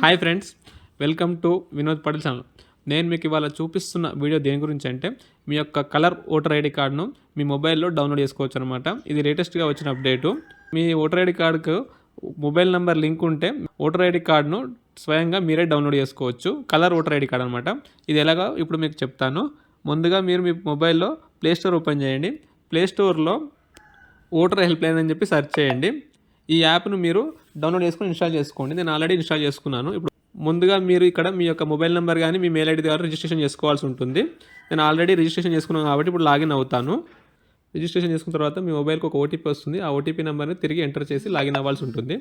Hi friends welcome to Vinod Patel channel. నేను మీకు ఇవాళ చూపిస్తున్న వీడియో దేని గురించి అంటే మీ యొక్క కలర్ ఓటర్ ఐడి కార్డును మీ మొబైల్లో డౌన్లోడ్ చేసుకోవచ్చు అనమాట ఇది లేటెస్ట్గా వచ్చిన అప్డేటు. మీ ఓటర్ ఐడి కార్డుకు మొబైల్ నెంబర్ లింక్ ఉంటే ఓటర్ ఐడి కార్డును స్వయంగా మీరే డౌన్లోడ్ చేసుకోవచ్చు. కలర్ ఓటర్ ఐడి కార్డ్ అనమాట ఇది ఎలాగో ఇప్పుడు మీకు చెప్తాను. ముందుగా మీరు మీ మొబైల్లో ప్లే స్టోర్ ఓపెన్ చేయండి. ప్లే స్టోర్లో ఓటర్ హెల్ప్ లైన్ అని చెప్పి సెర్చ్ చేయండి. ఈ యాప్ను మీరు డౌన్లోడ్ చేసుకుని ఇన్స్టాల్ చేసుకోండి. నేను ఆల్రెడీ ఇన్స్టాల్ చేసుకున్నాను. ఇప్పుడు ముందుగా మీరు ఇక్కడ మీ యొక్క మొబైల్ నెంబర్ కానీ మీ మెయిల్ ఐడి ద్వారా రిజిస్ట్రేషన్ చేసుకోవాల్సి ఉంటుంది. నేను ఆల్రెడీ రిజిస్ట్రేషన్ చేసుకున్నాను కాబట్టి ఇప్పుడు లాగిన్ అవుతాను. రిజిస్ట్రేషన్ చేసుకున్న తర్వాత మీ మొబైల్కి ఒక ఓటీపీ వస్తుంది. ఆ ఓటీపీ నెంబర్ని తిరిగి ఎంటర్ చేసి లాగిన్ అవ్వాల్సి ఉంటుంది.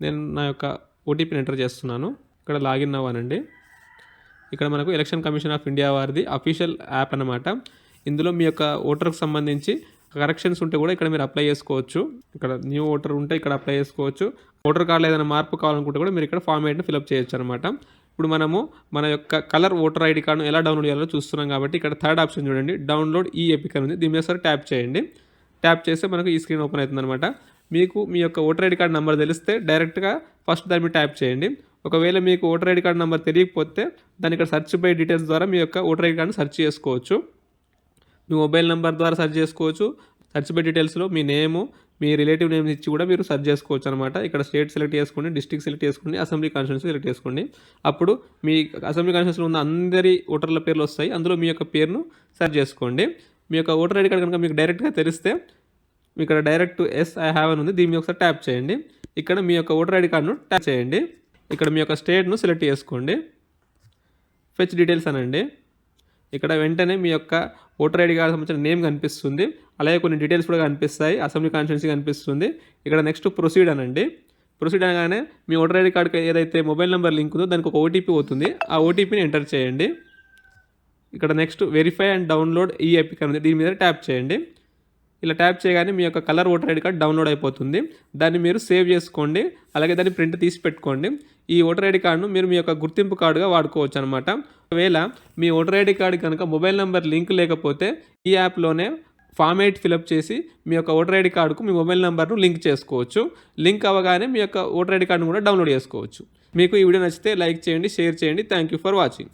నేను నా యొక్క ఓటీపీని ఎంటర్ చేస్తున్నాను. ఇక్కడ లాగిన్ అవ్వానండి. ఇక్కడ మనకు ఎలక్షన్ కమిషన్ ఆఫ్ ఇండియా వారిది అఫీషియల్ యాప్ అన్నమాట. ఇందులో మీ యొక్క ఓటర్కి సంబంధించి కరెక్షన్స్ ఉంటే కూడా ఇక్కడ మీరు అప్లై చేసుకోవచ్చు. ఇక్కడ న్యూ ఓటర్ ఉంటే ఇక్కడ అప్లై చేసుకోవచ్చు. ఓటర్ కార్డులో ఏదైనా మార్పు కావాలనుకుంటే కూడా మీరు ఇక్కడ ఫామ్ ఎయిట్ని ఫిల్అప్ చేయొచ్చు అనమాట ఇప్పుడు మనము మన యొక్క కలర్ ఓటర్ ఐడి కార్డును ఎలా డౌన్లోడ్ చేయాలో చూస్తున్నాం కాబట్టి ఇక్కడ థర్డ్ ఆప్షన్ చూడండి. డౌన్లోడ్ ఈ ఎపిక్ అని ఉంది. దీని మీద సరే ట్యాప్ చేయండి. ట్యాప్ చేస్తే మనకు ఈ స్క్రీన్ ఓపెన్ అవుతుందన్నమాట మీకు మీ యొక్క ఓటర్ ఐడి కార్డ్ నెంబర్ తెలిస్తే డైరెక్ట్గా ఫస్ట్ దాని మీద ట్యాప్ చేయండి. ఒకవేళ మీకు ఓటర్ ఐడి కార్డ్ నెంబర్ తెలియకపోతే దాని ఇక్కడ సెర్చ్ బై డీటెయిల్స్ ద్వారా మీ యొక్క ఓటర్ ఐడి కార్డ్ని సెర్చ్ చేసుకోవచ్చు. మీ మొబైల్ నెంబర్ ద్వారా సెర్చ్ చేసుకోవచ్చు. సెర్చ్ బై డీటెయిల్స్లో మీ నేము మీ రిలేటివ్ నేమ్స్ ఇచ్చి కూడా మీరు సెర్చ్ చేసుకోవచ్చు అనమాట ఇక్కడ స్టేట్ సెలెక్ట్ చేసుకోండి డిస్ట్రిక్ట్ సెలెక్ట్ చేసుకోండి అసెంబ్లీ కాన్స్టిట్యూన్సీ సెలెక్ట్ చేసుకోండి. అప్పుడు మీ అసెంబ్లీ కాన్స్టిట్యూన్సీలో ఉన్న అందరి ఓటర్ల పేర్లు వస్తాయి. అందులో మీ యొక్క పేరును సెర్చ్ చేసుకోండి. మీ యొక్క ఓటర్ ఐడి కార్డ్ కనుక మీకు డైరెక్ట్గా తెలిస్తే ఇక్కడ డైరెక్ట్ ఎస్ ఐ హ్యావ్ అని ఉంది. దీని ఒకసారి ట్యాప్ చేయండి. ఇక్కడ మీ యొక్క ఓటర్ ఐడి కార్డును ట్యాప్ చేయండి. ఇక్కడ మీ యొక్క స్టేట్ను సెలెక్ట్ చేసుకోండి. ఫెచ్ డీటెయిల్స్ అనండి. ఇక్కడ వెంటనే మీ యొక్క ఓటర్ ఐడి కార్డు సంబంధించిన నేమ్ కనిపిస్తుంది. అలాగే కొన్ని డీటెయిల్స్ కూడా కనిపిస్తాయి. అసెంబ్లీ కాన్స్టిట్యున్సీ కనిపిస్తుంది. ఇక్కడ నెక్స్ట్ ప్రొసీడ్ అనండి. ప్రొసీడ్ అనగానే మీ ఓటర్ ఐడి కార్డుకి ఏదైతే మొబైల్ నెంబర్ లింక్ ఉందో దానికి ఒక ఓటీపీ అవుతుంది ఆ ఓటీపీని ఎంటర్ చేయండి. ఇక్కడ next verify and download e EPIC అనేది దీని మీద ట్యాప్ చేయండి. ఇలా ట్యాప్ చేయగానే మీ యొక్క colour voter ID card download అయిపోతుంది. దాన్ని మీరు సేవ్ చేసుకోండి. అలాగే దాన్ని ప్రింట్ తీసి పెట్టుకోండి. ఈ ఓటర్ ఐడి కార్డును మీరు మీ యొక్క గుర్తింపు కార్డుగా వాడుకోవచ్చు అనమాట ఒకవేళ మీ ఓటర్ ఐడి కార్డు కనుక మొబైల్ నెంబర్ లింక్ లేకపోతే ఈ యాప్లోనే ఫామ్ ఎయిట్ ఫిలప్ చేసి మీ యొక్క ఓటర్ ఐడి కార్డుకు మీ మొబైల్ నెంబర్ను లింక్ చేసుకోవచ్చు. లింక్ అవ్వగానే మీ యొక్క ఓటర్ ఐడి కార్డును కూడా డౌన్లోడ్ చేసుకోవచ్చు. మీకు ఈ వీడియో నచ్చితే లైక్ చేయండి షేర్ చేయండి. Thank you for watching